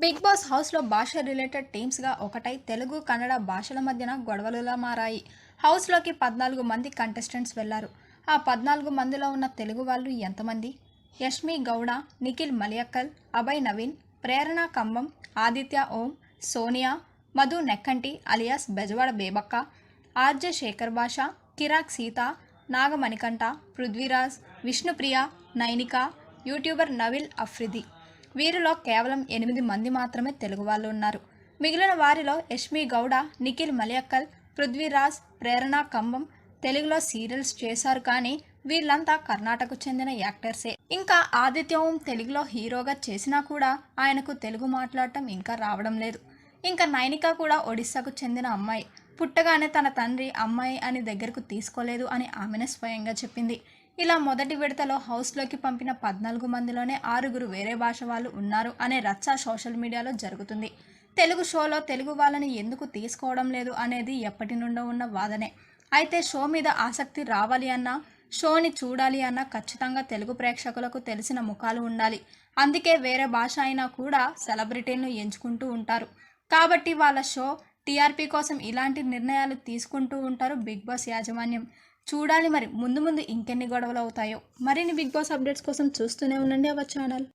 Big boss హౌస్లో భాష related టీమ్స్గా ఒకటై తెలుగు కన్నడ భాషల మధ్యన గొడవలులా మారాయి. హౌస్లోకి పద్నాలుగు మంది కంటెస్టెంట్స్ వెళ్ళారు. ఆ పద్నాలుగు మందిలో ఉన్న తెలుగు వాళ్ళు ఎంతమంది? Yashmi Gowda Nikhil Maliyakkal Abhay Naveen Prerana Kambam Aditya Om Sonia Madhu Nekkanti alias Bezawada Bebakka RJ Sekhar Basha Kirrak Seetha Nagamanikanta Prithviraj Vishnupriya Nainika YouTuber Nabeel Afridi. వీరిలో కేవలం ఎనిమిది మంది మాత్రమే తెలుగు వాళ్ళు ఉన్నారు. మిగిలిన వారిలో యష్మి గౌడ నిఖిల్ మలియక్కల్ పృథ్వీరాజ్ ప్రేరణ కంబం తెలుగులో సీరియల్స్ చేశారు కానీ వీళ్ళంతా కర్ణాటకకు చెందిన యాక్టర్సే. ఇంకా ఆదిత్యం తెలుగులో హీరోగా చేసినా కూడా ఆయనకు తెలుగు మాట్లాడటం ఇంకా రావడం లేదు. ఇంకా నైనిక కూడా ఒడిస్సాకు చెందిన అమ్మాయి. పుట్టగానే తన తండ్రి అమ్మాయి అని దగ్గరకు తీసుకోలేదు అని ఆమెనే స్వయంగా చెప్పింది. ఇలా మొదటి విడతలో హౌస్లోకి పంపిన పద్నాలుగు మందిలోనే ఆరుగురు వేరే భాష వాళ్ళు ఉన్నారు అనే రచ్చ సోషల్ మీడియాలో జరుగుతుంది. తెలుగు షోలో తెలుగు వాళ్ళని ఎందుకు తీసుకోవడం లేదు అనేది ఎప్పటి నుండో ఉన్న వాదనే. అయితే షో మీద ఆసక్తి రావాలి అన్నా షోని చూడాలి అన్నా ఖచ్చితంగా తెలుగు ప్రేక్షకులకు తెలిసిన ముఖాలు ఉండాలి. అందుకే వేరే భాష అయినా కూడా సెలబ్రిటీలను ఎంచుకుంటూ ఉంటారు. కాబట్టి వాళ్ళ షో టీఆర్పీ కోసం ఇలాంటి నిర్ణయాలు తీసుకుంటూ ఉంటారు బిగ్ బాస్ యాజమాన్యం. చూడాలి మరి. ముందు ముందు ఇంకెన్ని గొడవలు అవుతాయో. మరిన్ని బిగ్ బాస్ అప్డేట్స్ కోసం చూస్తూనే ఉండండి అవర్ ఛానల్.